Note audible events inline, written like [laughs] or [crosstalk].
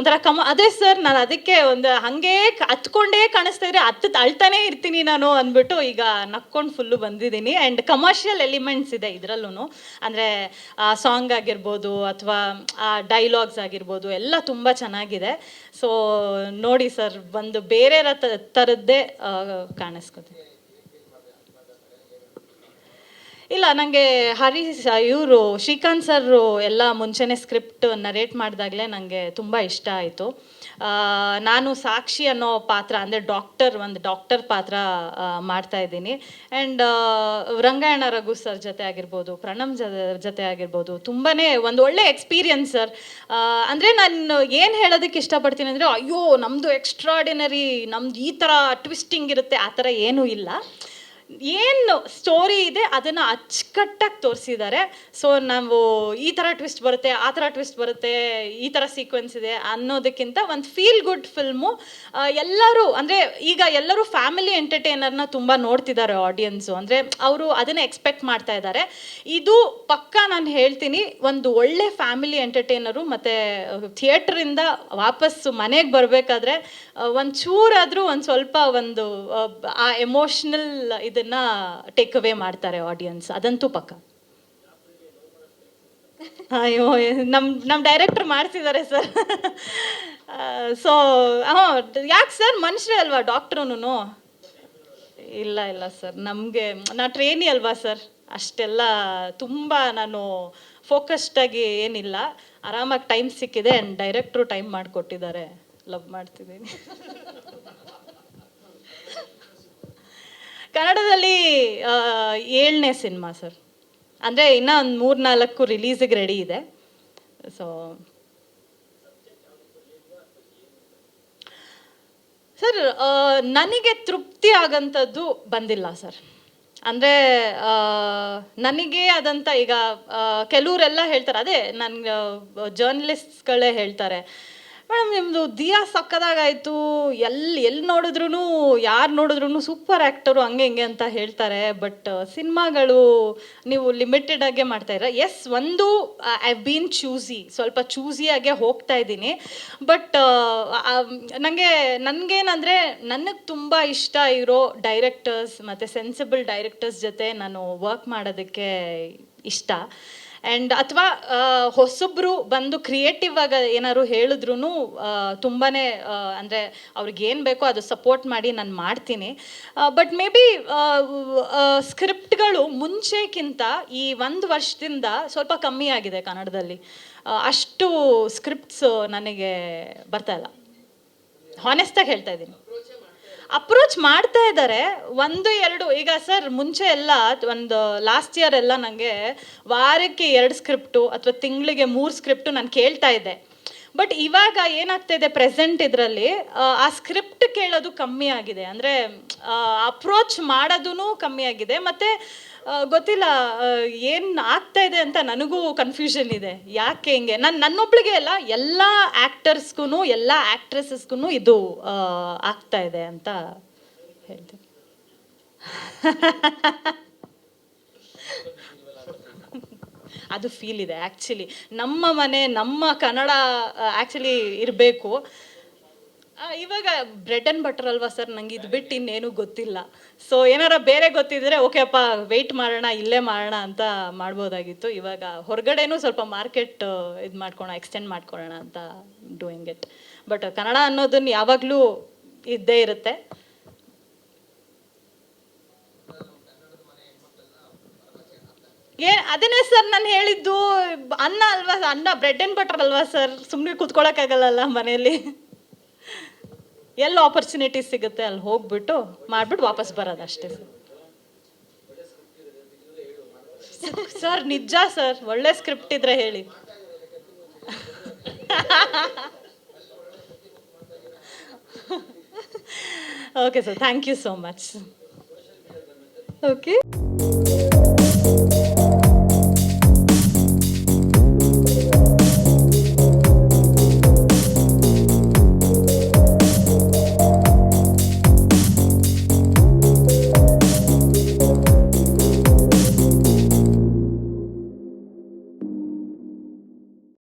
ಒಂಥರ ಕಮ ಅದೇ ಸರ್ ನಾನು ಅದಕ್ಕೆ ಒಂದು ಹಾಗೆ ಹತ್ಕೊಂಡೇ ಕಾಣಿಸ್ತಾ ಇದ್ರೆ ಹತ್ತು ಅಳ್ತಾನೆ ಇರ್ತೀನಿ ನಾನು ಅಂದ್ಬಿಟ್ಟು ಈಗ ನಕ್ಕೊಂಡು ಫುಲ್ಲು ಬಂದಿದ್ದೀನಿ. ಆ್ಯಂಡ್ ಕಮರ್ಷಿಯಲ್ ಎಲಿಮೆಂಟ್ಸ್ ಇದೆ ಇದರಲ್ಲೂ ಅಂದರೆ ಸಾಂಗ್ ಆಗಿರ್ಬೋದು ಅಥವಾ ಆ ಡೈಲಾಗ್ಸ್ ಆಗಿರ್ಬೋದು ಎಲ್ಲ ತುಂಬ ಚೆನ್ನಾಗಿದೆ. ಸೊ ನೋಡಿ ಸರ್ ಒಂದು ಬೇರೆ ಥರದ್ದೇ ಆ, ಕಾಣಿಸ್ಕೊತೀನಿ ಇಲ್ಲ ನನಗೆ ಹರಿ ಇವರು, ಶ್ರೀಕಾಂತ್ ಸರ್ ಎಲ್ಲ ಮುಂಚೆನೇ ಸ್ಕ್ರಿಪ್ಟ್ ನರೇಟ್ ಮಾಡಿದಾಗಲೇ ನನಗೆ ತುಂಬ ಇಷ್ಟ ಆಯಿತು. ನಾನು ಸಾಕ್ಷಿ ಅನ್ನೋ ಪಾತ್ರ, ಅಂದರೆ ಡಾಕ್ಟರ್ ಒಂದು ಡಾಕ್ಟರ್ ಪಾತ್ರ ಮಾಡ್ತಾ ಇದ್ದೀನಿ. ಆ್ಯಂಡ್ ರಂಗಾಯಣ ರಘು ಸರ್ ಜೊತೆ ಆಗಿರ್ಬೋದು, ಪ್ರಣಮ್ ಜೊತೆ ಆಗಿರ್ಬೋದು ತುಂಬಾ ಒಂದು ಒಳ್ಳೆ ಎಕ್ಸ್ಪೀರಿಯನ್ಸ್ ಸರ್ ಅಂದರೆ ನಾನು ಏನು ಹೇಳೋದಕ್ಕೆ ಇಷ್ಟಪಡ್ತೀನಿ ಅಂದರೆ, ಅಯ್ಯೋ ನಮ್ಮದು ಎಕ್ಸ್ಟ್ರಾಡಿನರಿ ನಮ್ದು ಈ ಥರ ಟ್ವಿಸ್ಟಿಂಗ್ ಇರುತ್ತೆ, ಆ ಥರ ಏನೂ ಇಲ್ಲ. ಏನು ಸ್ಟೋರಿ ಇದೆ ಅದನ್ನು ಅಚ್ಚುಕಟ್ಟಾಗಿ ತೋರಿಸಿದ್ದಾರೆ ಸೊ ನಾವು ಈ ಥರ ಟ್ವಿಸ್ಟ್ ಬರುತ್ತೆ ಆ ಥರ ಟ್ವಿಸ್ಟ್ ಬರುತ್ತೆ ಈ ಥರ ಸೀಕ್ವೆನ್ಸ್ ಇದೆ ಅನ್ನೋದಕ್ಕಿಂತ ಒಂದು ಫೀಲ್ ಗುಡ್ ಫಿಲ್ಮು ಎಲ್ಲರೂ ಅಂದರೆ ಈಗ ಎಲ್ಲರೂ ಫ್ಯಾಮಿಲಿ ಎಂಟರ್ಟೈನರ್ನ ತುಂಬ ನೋಡ್ತಿದ್ದಾರೆ ಆಡಿಯನ್ಸು ಅಂದರೆ ಅವರು ಅದನ್ನು ಎಕ್ಸ್ಪೆಕ್ಟ್ ಮಾಡ್ತಾ ಇದ್ದಾರೆ ಇದು ಪಕ್ಕಾ ನಾನು ಹೇಳ್ತೀನಿ ಒಂದು ಒಳ್ಳೆ ಫ್ಯಾಮಿಲಿ ಎಂಟರ್ಟೈನರು ಮತ್ತು ಥಿಯೇಟ್ರಿಂದ ವಾಪಸ್ಸು ಮನೆಗೆ ಬರಬೇಕಾದ್ರೆ ಒಂದು ಚೂರಾದರೂ ಒಂದು ಸ್ವಲ್ಪ ಒಂದು ಆ, ಎಮೋಷ್ನಲ್ ಎಮೋಷ್ನಲ್ ಇದನ್ನ ಟೇಕ್ ಅವೇ ಮಾಡ್ತಾರೆ ಆಡಿಯನ್ಸ್ ಅದಂತೂ ಪಕ್ಕ. ಅಯ್ಯೋ ನಮ್ಮ ನಮ್ಮ ಡೈರೆಕ್ಟರ್ ಮಾಡ್ತಿದ್ದಾರೆ ಸರ್ ಸೊ ಹಾಂ, ಯಾಕೆ ಸರ್ ಮನುಷ್ಯರೇ ಅಲ್ವಾ ಡಾಕ್ಟ್ರೂ ಇಲ್ಲ ಇಲ್ಲ ಸರ್ ನಮಗೆ, ನಾ ಟ್ರೇನಿ ಅಲ್ವಾ ಸರ್ ಅಷ್ಟೆಲ್ಲ ತುಂಬ ನಾನು ಫೋಕಸ್ಡಾಗಿ ಏನಿಲ್ಲ. ಆರಾಮಾಗಿ ಟೈಮ್ ಸಿಕ್ಕಿದೆ ಆ್ಯಂಡ್ ಡೈರೆಕ್ಟ್ರು ಟೈಮ್ ಮಾಡಿಕೊಟ್ಟಿದ್ದಾರೆ. ಲವ್ ಮಾಡ್ತಿದ್ದೀನಿ. ಕನ್ನಡದಲ್ಲಿ ಏಳನೇ ಸಿನಿಮಾ ಸರ್. ಅಂದರೆ ಇನ್ನೂ ಒಂದು ಮೂರು ನಾಲ್ಕು ರಿಲೀಸಿಗೆ ರೆಡಿ ಇದೆ. ಸೊ ಸರ್ ನನಗೆ ತೃಪ್ತಿ ಆಗಂಥದ್ದು ಬಂದಿಲ್ಲ ಸರ್. ಅಂದರೆ ನನಗೆ ಆದಂಥ ಈಗ ಕೆಲವರೆಲ್ಲ ಹೇಳ್ತಾರೆ. ಅದೇ ನನ್ನ ಜರ್ನಲಿಸ್ಟ್ಗಳೇ ಹೇಳ್ತಾರೆ. ಮೇಡಮ್ ನಿಮ್ಮದು ದಿಯಾ ಸಕ್ಕದಾಗಾಯಿತು. ಎಲ್ಲಿ ಎಲ್ಲಿ ನೋಡಿದ್ರು ಯಾರು ನೋಡಿದ್ರು ಸೂಪರ್ ಆ್ಯಕ್ಟರು ಹಂಗೆ ಹಿಂಗೆ ಅಂತ ಹೇಳ್ತಾರೆ. ಬಟ್ ಸಿನಿಮಾಗಳು ನೀವು ಲಿಮಿಟೆಡ್ ಆಗೇ ಮಾಡ್ತಾ ಇರ. ಎಸ್, ಒಂದು ಐ ಬೀನ್ ಚೂಸಿ. ಸ್ವಲ್ಪ ಚೂಸಿಯಾಗೆ ಹೋಗ್ತಾ ಇದ್ದೀನಿ. ಬಟ್ ನನಗೆ ನನಗೇನಂದರೆ ನನಗೆ ತುಂಬ ಇಷ್ಟ ಇರೋ ಡೈರೆಕ್ಟರ್ಸ್ ಮತ್ತು ಸೆನ್ಸಿಬಲ್ ಡೈರೆಕ್ಟರ್ಸ್ ಜೊತೆ ನಾನು ವರ್ಕ್ ಮಾಡೋದಕ್ಕೆ ಇಷ್ಟ. ಆ್ಯಂಡ್ ಅಥವಾ ಹೊಸಬ್ರು ಬಂದು ಕ್ರಿಯೇಟಿವ್ ಆಗಿ ಏನಾದ್ರು ಹೇಳಿದ್ರು ತುಂಬಾ ಅಂದರೆ ಅವ್ರಿಗೆ ಏನು ಬೇಕೋ ಅದು ಸಪೋರ್ಟ್ ಮಾಡಿ ನಾನು ಮಾಡ್ತೀನಿ. ಬಟ್ ಮೇ ಬಿ ಸ್ಕ್ರಿಪ್ಟ್ಗಳು ಮುಂಚೆಕ್ಕಿಂತ ಈ ಒಂದು ವರ್ಷದಿಂದ ಸ್ವಲ್ಪ ಕಮ್ಮಿ ಆಗಿದೆ ಕನ್ನಡದಲ್ಲಿ. ಅಷ್ಟು ಸ್ಕ್ರಿಪ್ಟ್ಸ್ ನನಗೆ ಬರ್ತಾ ಇಲ್ಲ. ಹಾನೆಸ್ಟಾಗಿ ಹೇಳ್ತಾ ಇದ್ದೀನಿ. ಅಪ್ರೋಚ್ ಮಾಡ್ತಾ ಇದ್ದಾರೆ ಒಂದು, ಎರಡು, ಈಗ ಸರ್, ಮುಂಚೆ ಎಲ್ಲ ಒಂದು ಲಾಸ್ಟ್ ಇಯರ್ ಎಲ್ಲ ನನಗೆ ವಾರಕ್ಕೆ ಎರಡು ಸ್ಕ್ರಿಪ್ಟು ಅಥವಾ ತಿಂಗಳಿಗೆ ಮೂರು ಸ್ಕ್ರಿಪ್ಟು ನಾನು ಕೇಳ್ತಾ ಇದ್ದೆ. ಬಟ್ ಇವಾಗ ಏನಾಗ್ತಾ ಇದೆ ಪ್ರೆಸೆಂಟ್ ಇದರಲ್ಲಿ, ಆ ಸ್ಕ್ರಿಪ್ಟ್ ಕೇಳೋದು ಕಮ್ಮಿ ಆಗಿದೆ. ಅಂದರೆ ಅಪ್ರೋಚ್ ಮಾಡೋದೂ ಕಮ್ಮಿ ಆಗಿದೆ. ಮತ್ತು ಗೊತ್ತಿಲ್ಲ ಏನು ಆಗ್ತಾ ಇದೆ ಅಂತ ನನಗೂ ಕನ್ಫ್ಯೂಷನ್ ಇದೆ. ಯಾಕೆ ಹಿಂಗೆ? ನಾನು, ನನ್ನೊಬ್ಳಿಗೆ ಅಲ್ಲ, ಎಲ್ಲ ಆ್ಯಕ್ಟರ್ಸ್ಗೂ ಎಲ್ಲ ಆ್ಯಕ್ಟ್ರೆಸಸ್ಗೂ ಇದು ಆಗ್ತಾ ಇದೆ ಅಂತ ಹೇಳ್ತೀನಿ. [laughs] ಅದು ಫೀಲ್ ಇದೆ. ಆ್ಯಕ್ಚುಲಿ ನಮ್ಮ ಮನೆ, ನಮ್ಮ ಕನ್ನಡ ಆ್ಯಕ್ಚುಲಿ ಇರಬೇಕು. ಇವಾಗ ಬ್ರೆಡ್ ಆ್ಯಂಡ್ ಬಟರ್ ಅಲ್ವಾ ಸರ್ ನಂಗೆ ಇದು ಬಿಟ್ಟು ಇನ್ನೇನು ಗೊತ್ತಿಲ್ಲ. ಸೊ ಏನಾರ ಬೇರೆ ಗೊತ್ತಿದ್ರೆ ಓಕೆಪ್ಪ ವೆಯ್ಟ್ ಮಾಡೋಣ, ಇಲ್ಲೇ ಮಾಡೋಣ ಅಂತ ಮಾಡ್ಬೋದಾಗಿತ್ತು. ಇವಾಗ ಹೊರಗಡೆನೂ ಸ್ವಲ್ಪ ಮಾರ್ಕೆಟ್ ಇದು ಮಾಡ್ಕೊಳ ಎಕ್ಸ್ಟೆಂಡ್ ಮಾಡ್ಕೊಳ್ಳೋಣ ಅಂತ ಡೂಯಿಂಗ್ ಇಟ್ ಬಟ್ ಕನ್ನಡ ಅನ್ನೋದನ್ನ ಯಾವಾಗಲೂ ಇದ್ದೇ ಇರುತ್ತೆ. ಏ, ಅದನ್ನೇ ಸರ್ ನಾನು ಹೇಳಿದ್ದು. ಅನ್ನ ಅಲ್ವಾ, ಅನ್ನ ಬ್ರೆಡ್ ಅಂಡ್ ಬಟರ್ ಅಲ್ವಾ ಸರ್? ಸುಮ್ಮನೆ ಕೂತ್ಕೊಳ್ಳೋಕ್ಕಾಗಲ್ಲಲ್ಲ ಮನೆಯಲ್ಲಿ? ಎಲ್ಲ ಆಪರ್ಚುನಿಟಿ ಸಿಗುತ್ತೆ, ಅಲ್ಲಿ ಹೋಗ್ಬಿಟ್ಟು ಮಾಡ್ಬಿಟ್ಟು ವಾಪಸ್ ಬರೋದು ಅಷ್ಟೇ ಸರ್. ಸರ್, ನಿಜ ಸರ್, ಒಳ್ಳೆ ಸ್ಕ್ರಿಪ್ಟ್ ಇದ್ರೆ ಹೇಳಿ. Okay sir thank you so much okay